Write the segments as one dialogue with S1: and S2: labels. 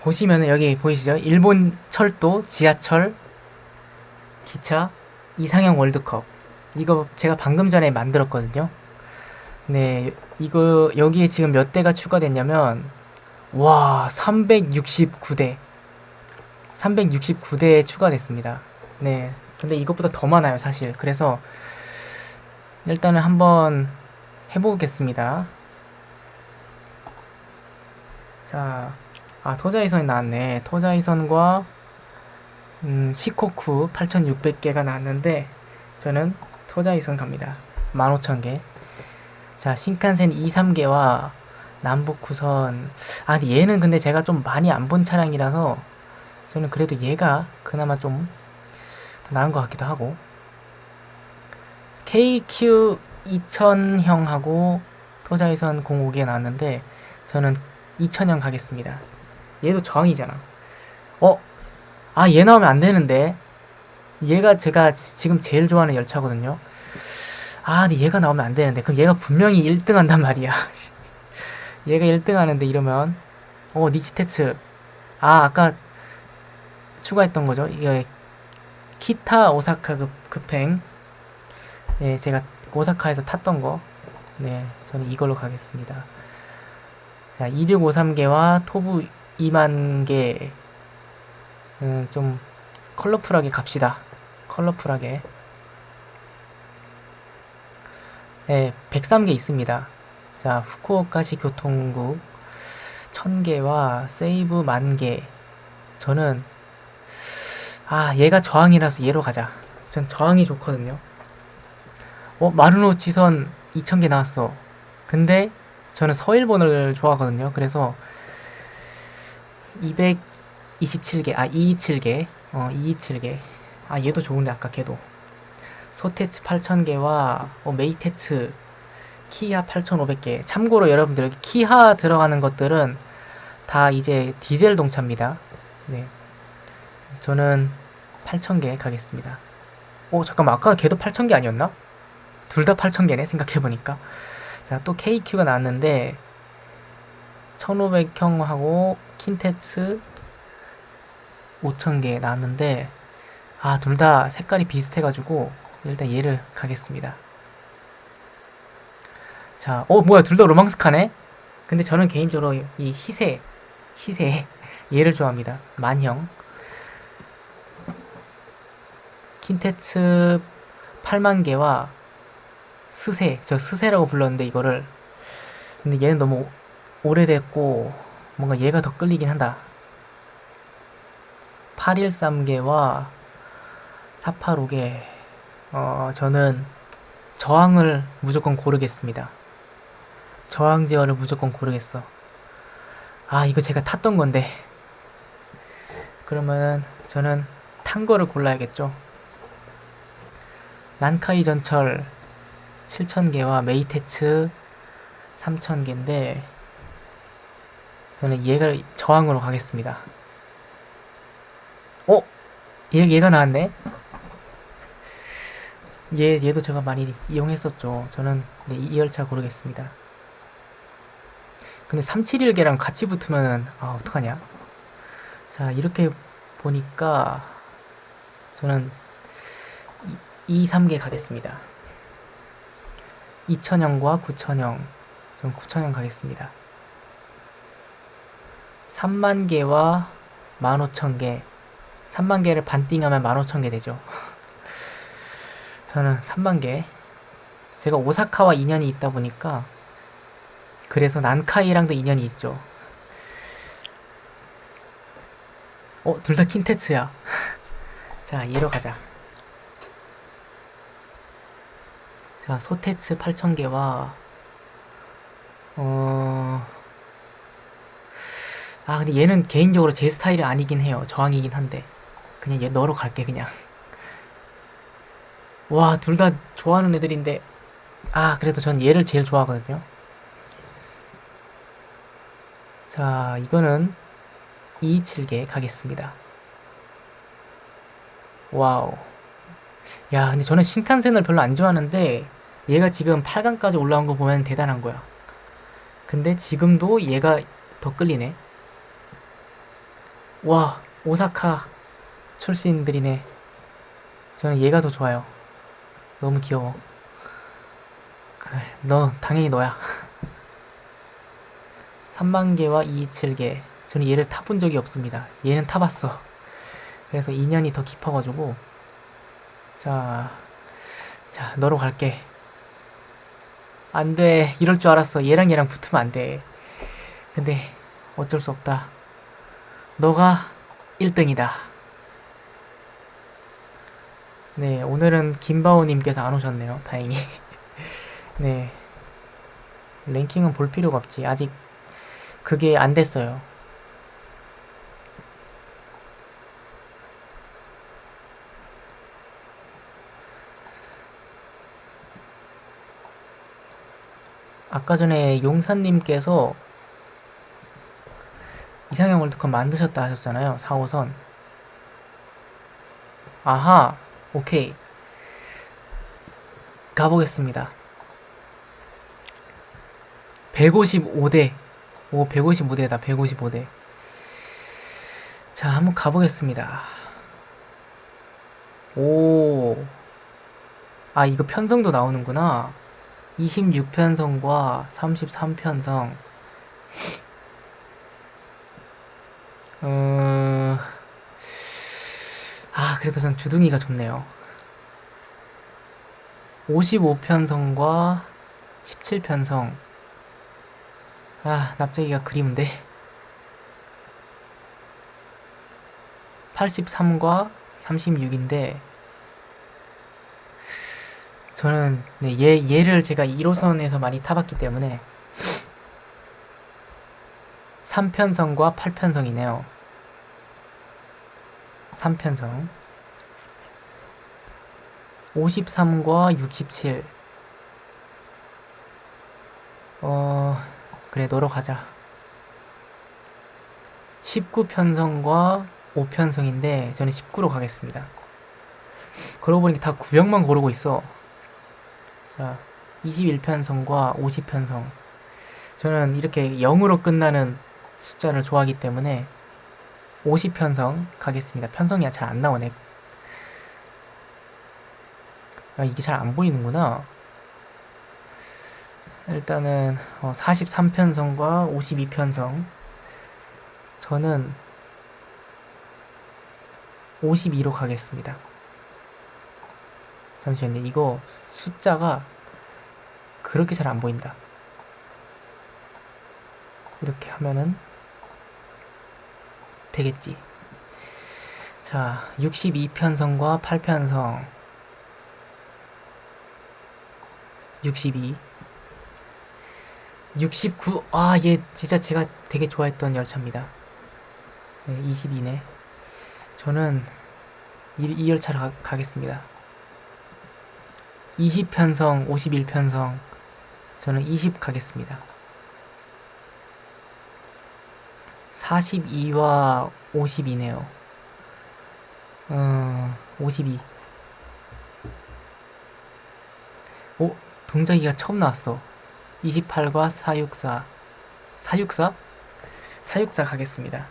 S1: 보시면은 여기 보이시죠? 일본 철도, 지하철, 기차, 이상형 월드컵. 이거 제가 방금 전에 만들었거든요. 네, 이거 여기에 지금 몇 대가 추가됐냐면 와, 369대. 369대 추가됐습니다. 네. 근데 이것보다 더 많아요, 사실. 그래서 일단은 한번 해보겠습니다. 자, 아, 토자이선이 나왔네. 토자이선과 음, 시코쿠 8,600개가 나왔는데 저는 토자이선 갑니다. 15,000개. 자, 신칸센 2, 3개와 남북구선. 아, 근데 얘는 근데 제가 좀 많이 안 본 차량이라서 저는 그래도 얘가 그나마 좀 더 나은 것 같기도 하고. KQ 2000형하고 토자이선 05개 나왔는데 저는 2000형 가겠습니다. 얘도 저항이잖아. 어? 아, 얘 나오면 안 되는데. 얘가 제가 지- 지금 제일 좋아하는 열차거든요. 아, 근데 얘가 나오면 안 되는데. 그럼 얘가 분명히 1등 한단 말이야. 얘가 1등 하는데 이러면. 어, 니치테츠. 아, 아까 추가했던 거죠. 이게 키타 오사카 급, 급행. 예, 제가 오사카에서 탔던 거. 네, 저는 이걸로 가겠습니다. 자, 2653개와 토부 2만 개. 음, 좀 컬러풀하게 갑시다. 컬러풀하게. 네, 103개 있습니다. 자, 후쿠오카시 교통국 1000개와 세이브 만개. 저는 아, 얘가 저항이라서 얘로 가자. 전 저항이 좋거든요. 어, 마르노 지선 2000개 나왔어. 근데 저는 서일본을 좋아하거든요. 그래서 227개, 아, 227개, 어, 227개. 아, 얘도 좋은데, 아까 걔도. 소테츠 8000개와, 어, 메이테츠, 키하 8500개. 참고로 여러분들, 여기 키하 들어가는 것들은 다 이제 디젤 동차입니다. 네. 저는 8000개 가겠습니다. 오, 잠깐만, 아까 걔도 8000개 아니었나? 둘 다 8000개네, 생각해보니까. 자, 또 KQ가 나왔는데, 1500형하고 킨테츠 5000개 나왔는데 아 둘 다 색깔이 비슷해가지고 일단 얘를 가겠습니다. 자, 어 뭐야 둘 다 로망스카네? 근데 저는 개인적으로 이 희세 희세 얘를 좋아합니다. 만형. 킨테츠 8만 개와 스세 저 스세라고 불렀는데 이거를 근데 얘는 너무 오래됐고 뭔가 얘가 더 끌리긴 한다. 813개와 485개. 어, 저는 저항을 무조건 고르겠습니다. 저항 제어를 무조건 고르겠어. 아, 이거 제가 탔던 건데. 그러면 저는 탄 거를 골라야겠죠. 난카이 전철 7000개와 메이테츠 3000개인데 저는 얘가 저항으로 가겠습니다. 어? 얘, 얘가 나왔네? 얘, 얘도 제가 많이 이용했었죠. 저는 네, 이 열차 고르겠습니다. 근데 371개랑 같이 붙으면은, 아, 어떡하냐? 자, 이렇게 보니까, 저는 2, 3개 가겠습니다. 2000형과 9000형. 전 9000형 가겠습니다. 3만 개와 15,000개. 3만 개를 반띵하면 15,000개 되죠. 저는 3만 개. 제가 오사카와 인연이 있다 보니까 그래서 난카이랑도 인연이 있죠. 어, 둘 다 킨테츠야. 자, 얘로 가자. 자, 소테츠 8,000개와 어... 아 근데 얘는 개인적으로 제 스타일이 아니긴 해요. 저항이긴 한데. 그냥 얘 너로 갈게 그냥. 와 둘 다 좋아하는 애들인데. 아 그래도 전 얘를 제일 좋아하거든요. 자 이거는 227개 가겠습니다. 와우. 야 근데 저는 신칸센을 별로 안 좋아하는데 얘가 지금 8강까지 올라온 거 보면 대단한 거야 근데 지금도 얘가 더 끌리네 와, 오사카 출신들이네. 저는 얘가 더 좋아요. 너무 귀여워. 그래, 너, 당연히 너야. 3만 개와 227개. 저는 얘를 타본 적이 없습니다. 얘는 타봤어. 그래서 인연이 더 깊어가지고. 자, 자, 너로 갈게. 안 돼. 이럴 줄 알았어. 얘랑 얘랑 붙으면 안 돼. 근데, 어쩔 수 없다. 너가 1등이다. 네, 오늘은 김바오님께서 안 오셨네요. 다행히. 네. 랭킹은 볼 필요가 없지. 아직 그게 안 됐어요. 아까 전에 용사님께서 이상형 월드컵 만드셨다 하셨잖아요. 4호선. 아하, 오케이. 가보겠습니다. 155대. 오, 155대다, 155대. 자, 한번 가보겠습니다. 오. 아, 이거 편성도 나오는구나. 26편성과 33편성. 어... 아, 그래도 전 주둥이가 좋네요. 55편성과 17편성. 아, 납작이가 그리운데. 83과 36인데, 저는, 네, 얘, 얘를 제가 1호선에서 많이 타봤기 때문에, 3편성과 8편성이네요. 3편성. 53과 67. 어, 그래, 너로 가자. 19편성과 5편성인데, 저는 19로 가겠습니다. 그러고 보니까 다 구역만 고르고 있어. 자, 21편성과 50편성. 저는 이렇게 0으로 끝나는 숫자를 좋아하기 때문에 50편성 가겠습니다. 편성이 잘안 나오네. 아, 이게 잘 안 보이는구나. 일단은 어, 43편성과 52편성 저는 52로 가겠습니다. 잠시만요. 이거 숫자가 그렇게 잘 안 보인다. 이렇게 하면은 되겠지. 자, 62편성과 8편성. 62. 69. 아, 얘 진짜 제가 되게 좋아했던 열차입니다. 네, 22네. 저는 이, 이 열차로 가, 가겠습니다. 20편성, 51편성. 저는 20 가겠습니다. 42와 52네요. 어, 52. 오, 동작이가 처음 나왔어. 28과 464. 464? 464 가겠습니다.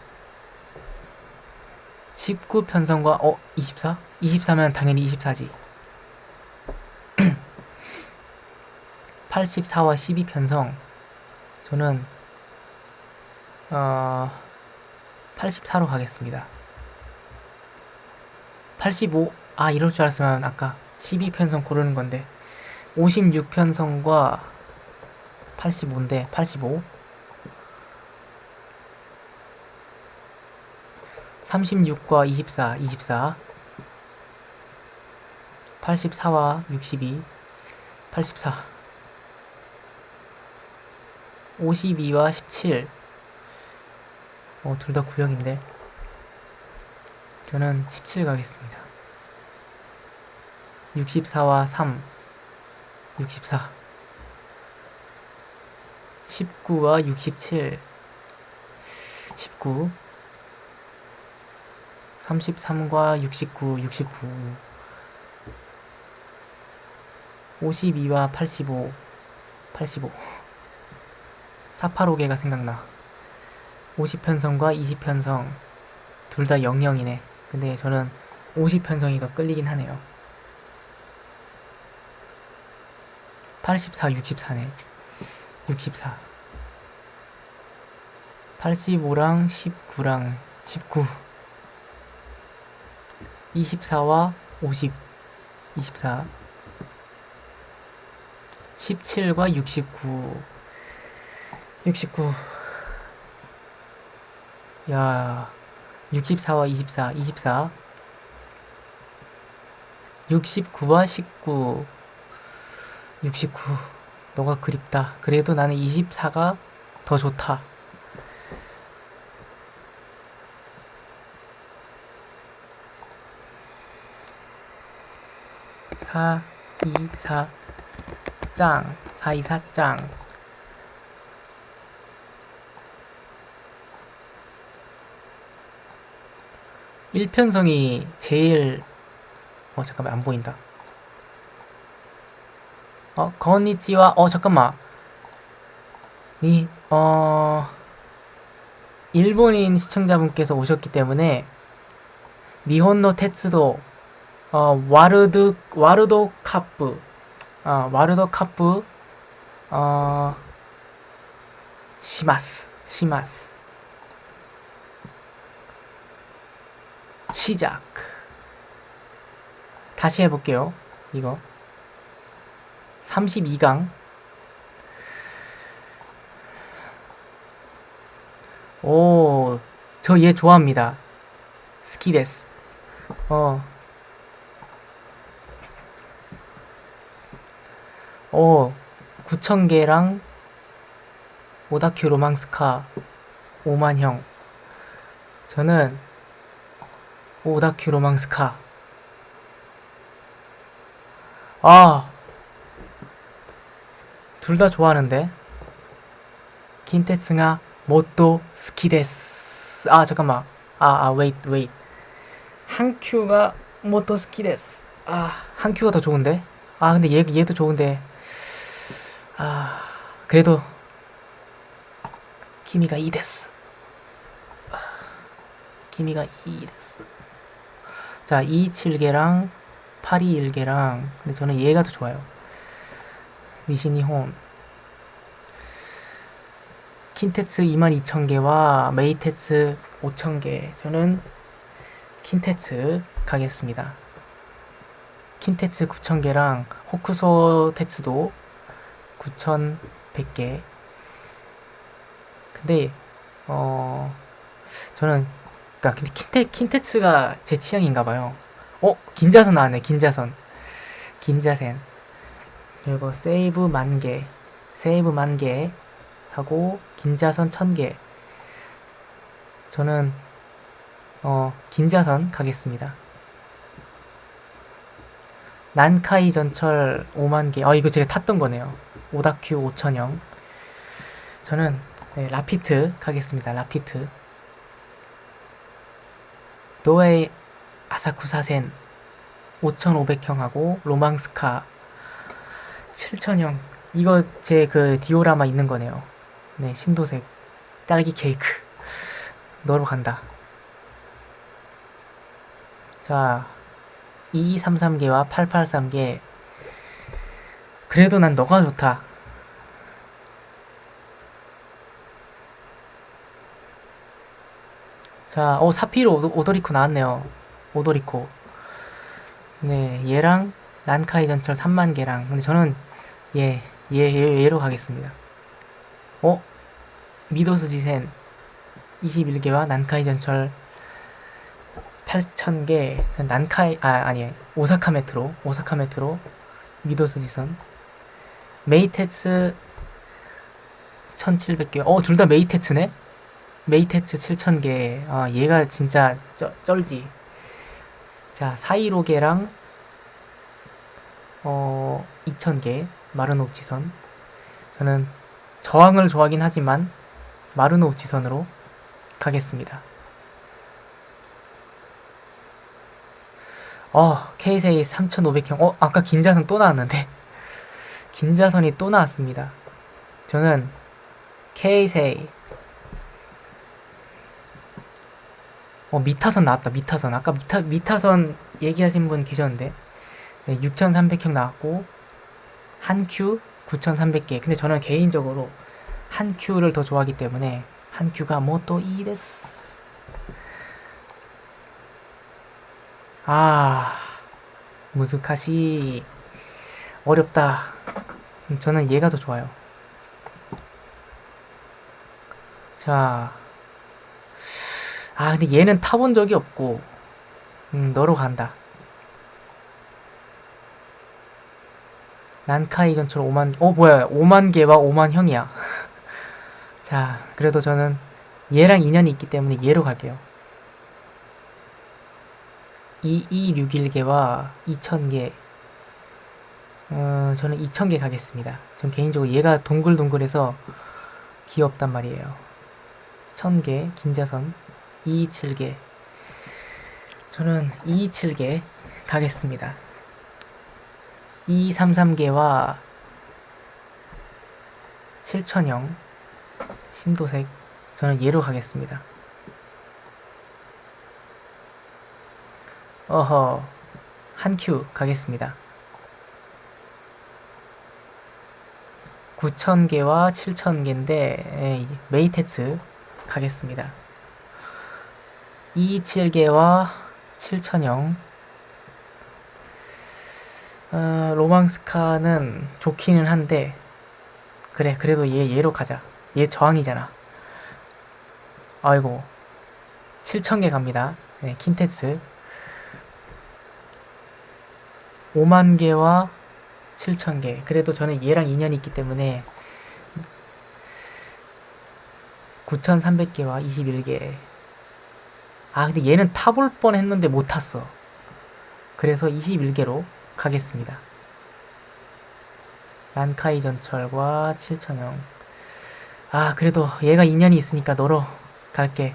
S1: 19 편성과, 어, 24? 24면 당연히 24지. 84와 12편성. 저는, 어, 84로 가겠습니다. 85, 아, 이럴 줄 알았으면 아까 12편성 고르는 건데. 56편성과 85인데, 85. 36과 24, 24. 84와 62, 84. 52와 17. 어, 둘 다 구역인데. 저는 17 가겠습니다. 64와 3. 64. 19와 67. 19. 33과 69, 69. 52와 85, 85. 485개가 생각나. 50편성과 20편성. 둘 다 00이네. 근데 저는 50편성이 더 끌리긴 하네요. 84, 64네. 64. 85랑 19랑 19. 24와 50. 24. 17과 69. 69. 야, 64와 24, 24. 69와 19. 69. 너가 그립다. 그래도 나는 24가 더 좋다. 사, 이, 사, 짱. 사, 이, 사, 짱. 일편성이 제일 어 잠깐만 안 보인다. 어 건니치와 어 잠깐만 이 어 일본인 시청자분께서 오셨기 때문에 니혼노 테츠도 어 와르드 와르도 카프 어 와르도 카프 어 시마스 시마스 시작. 다시 해볼게요. 이거. 32강. 오, 저 얘 좋아합니다. 스키데스. 어. 오, 9,000개랑 오다큐 로망스카 5만형. 저는 오다큐 로망스카. 아. 둘 다 좋아하는데. 킨테츠가 모토 스키데스. 아, 잠깐만. 아, 아, 웨이트, 웨이트. 한 큐가 모토 스키데스. 아, 한 큐가 더 좋은데? 아, 근데 얘, 얘도 좋은데. 아, 그래도, 키미가 이 데스. 아, 키미가 이 데스. 자, 27개랑 821개랑 근데 저는 얘가 더 좋아요. 니시니혼 킨테츠 22,000개와 메이테츠 5,000개 저는 킨테츠 가겠습니다. 킨테츠 9,000개랑 호쿠소 테츠도 9,100개 근데 어 저는 그니까 근데 킨테 킨테츠가 제 취향인가 봐요. 어 긴자선 나왔네 긴자선 긴자센 그리고 세이브 만개 세이브 만개 하고 긴자선 천개 저는 어 긴자선 가겠습니다. 난카이 전철 5만 개. 아 이거 제가 탔던 거네요. 오다큐 5천형. 저는 네, 라피트 가겠습니다. 라피트. 노웨이 아사쿠사센 5500형하고 로망스카 7000형. 이거 제 그 디오라마 있는 거네요. 네 신도색. 딸기 케이크. 넣으러 간다. 자 2233개와 883개 그래도 난 너가 좋다 자, 어, 사피로 오도, 오도리코 나왔네요. 오도리코. 네, 얘랑 난카이 전철 3만 개랑. 근데 저는 얘, 얘, 얘, 얘로 가겠습니다. 어? 미도스 지센 21개와 난카이 전철 8,000개. 난카이, 아, 아니, 오사카 메트로. 오사카 메트로. 미도스 지선. 메이테츠 1,700개. 어, 둘 다 메이테츠네? 메이테츠 7000개. 아, 얘가 진짜 쩔, 쩔지. 자, 사이로개랑 어, 2000개. 마르노 지선. 저는 저항을 좋아하긴 하지만 마르노 지선으로 가겠습니다. 어, 케이세이 3500형. 어, 아까 긴자선 또 나왔는데. 긴자선이 또 나왔습니다. 저는 케이세이 어, 미타선 나왔다. 미타선. 아까 미타, 미타선 얘기하신 분 계셨는데. 네, 6300형 나왔고, 한 큐 9300개. 근데 저는 개인적으로 한 큐를 더 좋아하기 때문에, 한 큐가 뭐 또 이데스. 아, 무스카시. 어렵다. 음, 저는 얘가 더 좋아요. 자. 아, 근데 얘는 타본 적이 없고, 음, 너로 간다. 난카이 전철 5만, 어, 뭐야, 5만 개와 5만 형이야. 자, 그래도 저는 얘랑 인연이 있기 때문에 얘로 갈게요. 2261개와 2000개. 어, 저는 2000개 가겠습니다. 전 개인적으로 얘가 동글동글해서 귀엽단 말이에요. 1000개, 긴자선, 227개. 저는 227개 가겠습니다. 233개와 7000형, 신도색. 저는 얘로 가겠습니다. 어허, 한 큐 가겠습니다. 9,000개와 7,000개인데, 메이테츠 가겠습니다. 27개와 7,000형. 어, 로망스카는 좋기는 한데, 그래, 그래도 얘, 얘로 가자. 얘 저항이잖아. 아이고, 7,000개 갑니다. 네, 킨테츠. 5만 개와 7천 개. 그래도 저는 얘랑 인연이 있기 때문에 9,300개와 21개. 아, 근데 얘는 타볼 뻔 했는데 못 탔어. 그래서 21개로 가겠습니다. 난카이 전철과 7천형. 아, 그래도 얘가 인연이 있으니까 너로 갈게.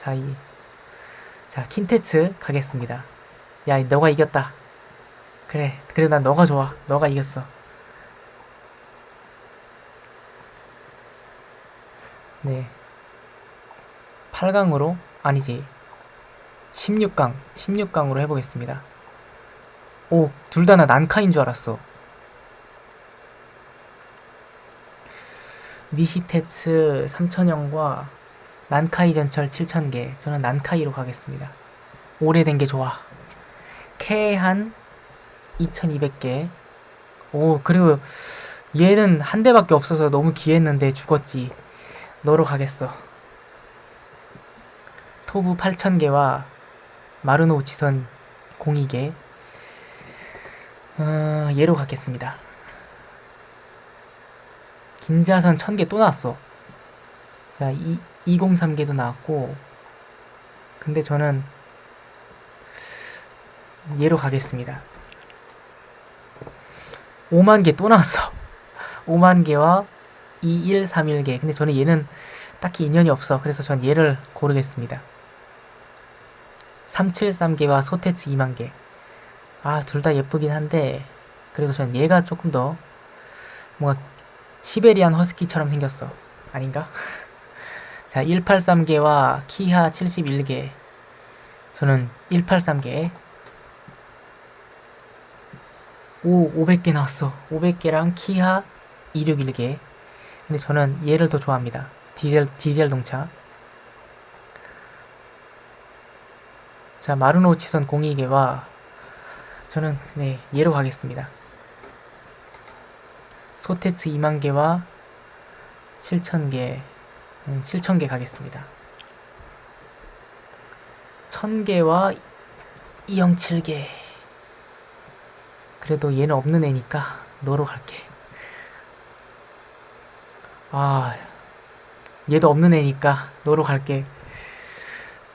S1: 자, 이, 자, 킨테츠 가겠습니다. 야, 너가 이겼다. 그래, 그래, 난 너가 좋아. 너가 이겼어. 네. 8강으로, 아니지. 16강, 16강으로 해보겠습니다. 오, 둘 다 나 난카인 줄 알았어. 니시테츠 3000형과 난카이 전철 7000개. 저는 난카이로 가겠습니다. 오래된 게 좋아. K한 2200개. 오, 그리고 얘는 한 대밖에 없어서 너무 귀했는데 죽었지. 너로 가겠어. 토부 8000개와 마르노 지선 02개. 어, 얘로 가겠습니다. 긴자선 1000개 또 나왔어. 자, 이, 203개도 나왔고. 근데 저는 얘로 가겠습니다. 5만 개 또 나왔어. 5만 개와 2131개. 근데 저는 얘는 딱히 인연이 없어. 그래서 전 얘를 고르겠습니다. 373개와 소테츠 2만 개. 아, 둘 다 예쁘긴 한데, 그래도 전 얘가 조금 더, 뭔가, 시베리안 허스키처럼 생겼어. 아닌가? 자, 183개와 키하 71개. 저는 183개. 오, 500개 나왔어. 500개랑 키하 261개. 근데 저는 얘를 더 좋아합니다. 디젤, 디젤 동차. 자, 마르노 치선 02개와 저는 네, 얘로 가겠습니다. 소테츠 2만 개와 7,000개, 음, 7,000개 가겠습니다. 1,000개와 207개. 그래도 얘는 없는 애니까 너로 갈게. 아, 얘도 없는 애니까 너로 갈게.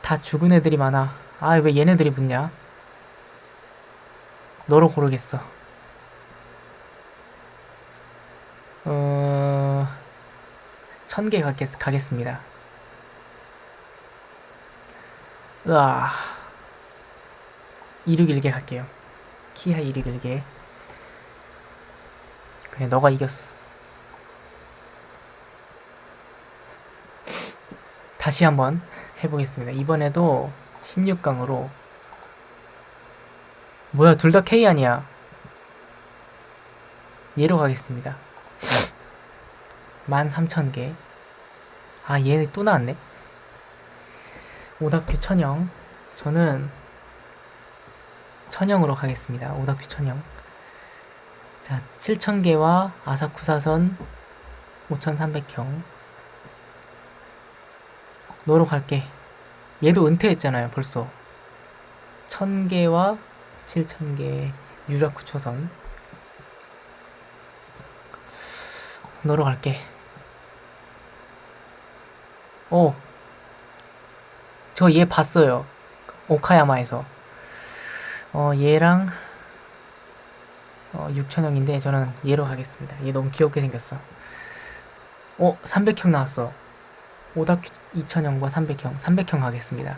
S1: 다 죽은 애들이 많아. 아, 왜 얘네들이 붙냐? 너로 고르겠어. 어, 천개 가겠, 가겠습니다. 으아. 261개 갈게요. 키하 261개. 그래, 너가 이겼어. 다시 한번 해보겠습니다. 이번에도 16강으로. 뭐야 둘 다 K 아니야. 얘로 가겠습니다. 13,000개. 아얘또 나왔네. 오다큐 천영. 저는 천영으로 가겠습니다. 오다큐 천영. 자 7,000개와 아사쿠사선 5,300형. 너로 갈게 얘도 은퇴했잖아요 벌써. 1000개와 7000개 유라쿠 초선. 너로 갈게. 오저얘 봤어요. 오카야마에서. 어 얘랑 어 6000형인데 저는 얘로 가겠습니다. 얘 너무 귀엽게 생겼어. 어 300형 나왔어 오다큐 2000형과 300형 300형 가겠습니다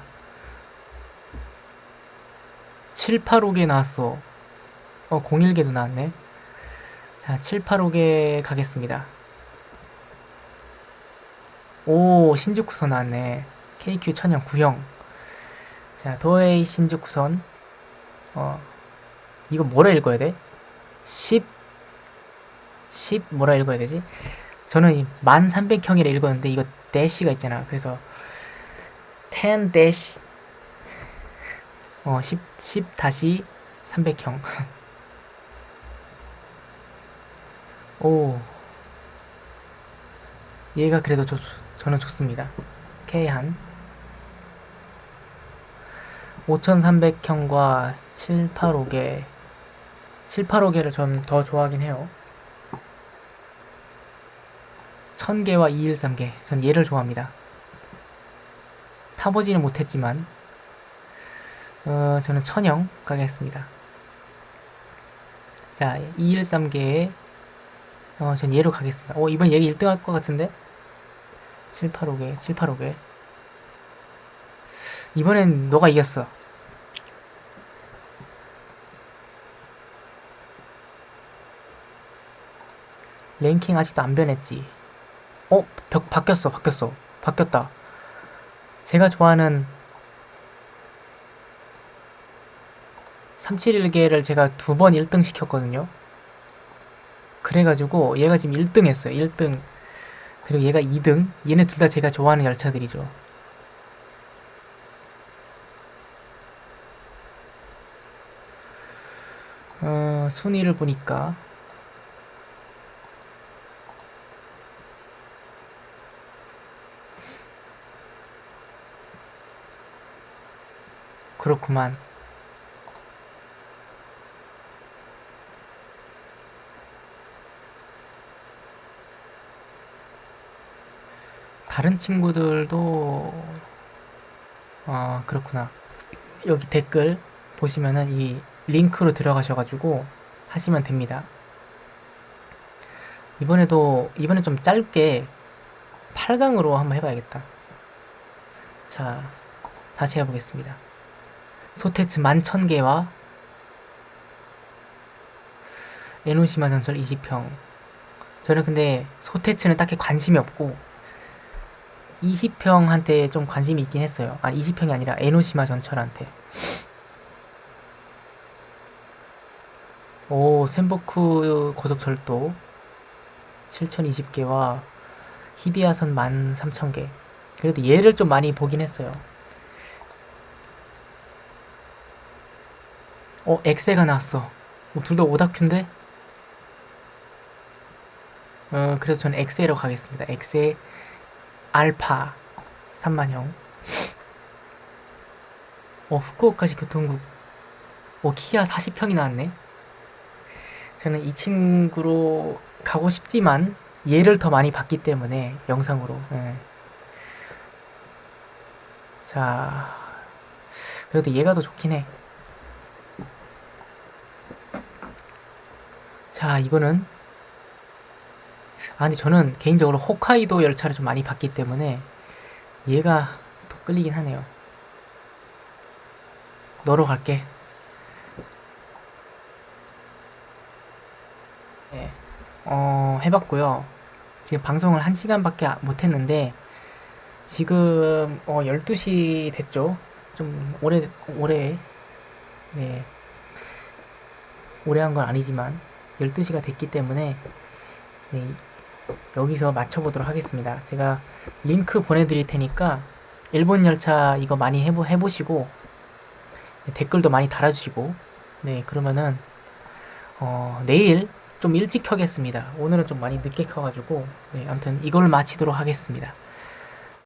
S1: 785개 나왔어. 어, 01개도 나왔네. 자, 785개 가겠습니다. 오, 신주쿠선 나왔네. KQ 천연 구형. 자, 도에이 신주쿠선. 어, 이거 뭐라 읽어야 돼? 10, 10 뭐라 읽어야 되지? 저는 이 1300형이라 읽었는데 이거 대시가 있잖아. 그래서 10 대시 어, 10, 10 다시 300형. 오. 얘가 그래도 좋, 저는 좋습니다. K한. 5300형과 785개. 785개를 좀더 좋아하긴 해요. 1000개와 213개. 전 얘를 좋아합니다. 타보지는 못했지만 어, 저는 천영 가겠습니다. 자, 213개에 어, 전 얘로 가겠습니다. 어, 이번 얘기 1등 할 것 같은데? 785개, 785개. 이번엔 너가 이겼어. 랭킹 아직도 안 변했지. 어, 벽 바뀌었어, 바뀌었어. 바뀌었다. 제가 좋아하는 371개를 제가 두 번 1등 시켰거든요. 그래가지고 얘가 지금 1등 했어요. 1등. 그리고 얘가 2등. 얘네 둘 다 제가 좋아하는 열차들이죠. 어, 순위를 보니까 그렇구만. 다른 친구들도 아 그렇구나. 여기 댓글 보시면은 이 링크로 들어가셔가지고 하시면 됩니다. 이번에도 이번에 좀 짧게 8강으로 한번 해봐야겠다. 자 다시 해보겠습니다 소테츠 11,000개와 에노시마 전설 20평 저는 근데 소테츠는 딱히 관심이 없고 20평 한테 좀 관심이 있긴 했어요. 아, 20평이 아니라 에노시마 전철한테. 오, 샘버쿠 고속철도 7020개와 히비아선 13,000개. 그래도 얘를 좀 많이 보긴 했어요. 어, 엑세가 나왔어. 어, 둘다 오다큐인데? 어, 그래서 저는 엑세로 가겠습니다. 엑세 알파 3만형 어 후쿠오카시 교통국 어 키아 40평이 나왔네 저는 이 친구로 가고 싶지만 얘를 더 많이 봤기 때문에 영상으로 예. 자 그래도 얘가 더 좋긴 해 자, 이거는 아 근데 저는 개인적으로 홋카이도 열차를 좀 많이 봤기 때문에 얘가 더 끌리긴 하네요 너로 갈게 네. 어 해봤고요 지금 방송을 한 시간밖에 못했는데 지금 어 12시 됐죠. 좀 오래 오래 네. 오래 한 건 아니지만 12시가 됐기 때문에 네, 여기서 맞춰보도록 하겠습니다. 제가 링크 보내드릴 테니까 일본 열차 이거 많이 해보, 해보시고 네, 댓글도 많이 달아주시고 네 그러면은 어, 내일 좀 일찍 켜겠습니다. 오늘은 좀 많이 늦게 켜가지고 네 아무튼 이걸 마치도록 하겠습니다.